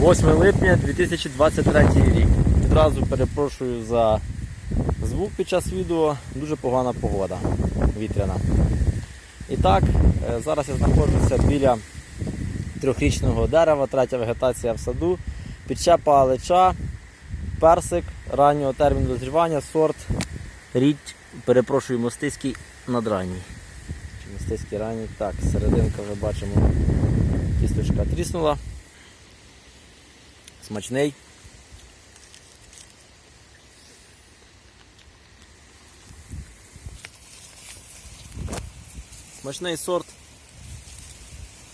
8 липня 2023 рік. Відразу перепрошую за звук під час відео. Дуже погана погода вітряна. І так, е, зараз я знаходжуся біля трьохрічного дерева, третя вегетація в саду, підчепа алеча, персик раннього терміну дозрівання, сорт річ, перепрошую, мостиський надранній. Мостиський ранній. Так, серединка вже бачимо, кісточка тріснула. Смачний. Смачний сорт.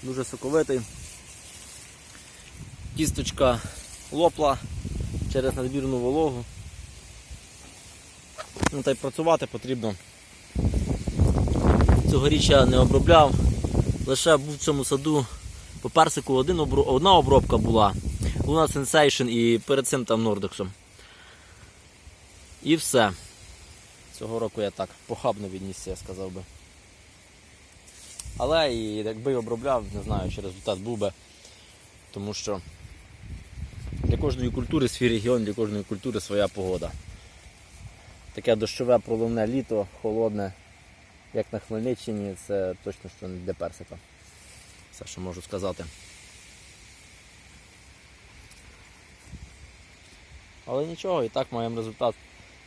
Дуже соковитий. Кісточка лопла через надмірну вологу. Ну та й працювати потрібно. Цьогоріч я не обробляв. Лише був в цьому саду по персику один одна обробка була. Луна Sensation і перед цим там Нордексом. І все. Цього року я так похабно віднісся, я сказав би. Але і якби обробляв, не знаю, чи результат був би. Тому що для кожної культури свій регіон, для кожної культури своя погода. Таке дощове проливне літо, холодне, як на Хмельниччині, це точно що не для персика. Все, що можу сказати. Але нічого, і так маємо результат.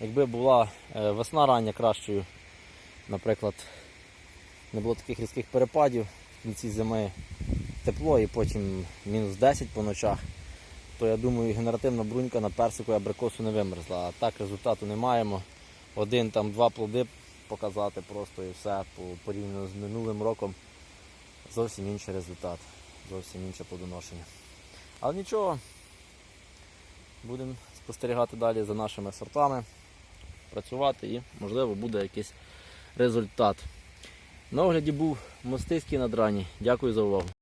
Якби була е, весна рання кращою, наприклад, не було таких різких перепадів в кінці зими тепло і потім мінус 10 по ночах, то я думаю, генеративна брунька на персику і абрикосу не вимерзла. А так результату не маємо. Один там два плоди показати просто і все порівняно з минулим роком. Зовсім інший результат, зовсім інше плодоношення. Але нічого, будемо спостерігати далі за нашими сортами, працювати і, можливо, буде якийсь результат. На огляді був мостиський надрані. Дякую за увагу.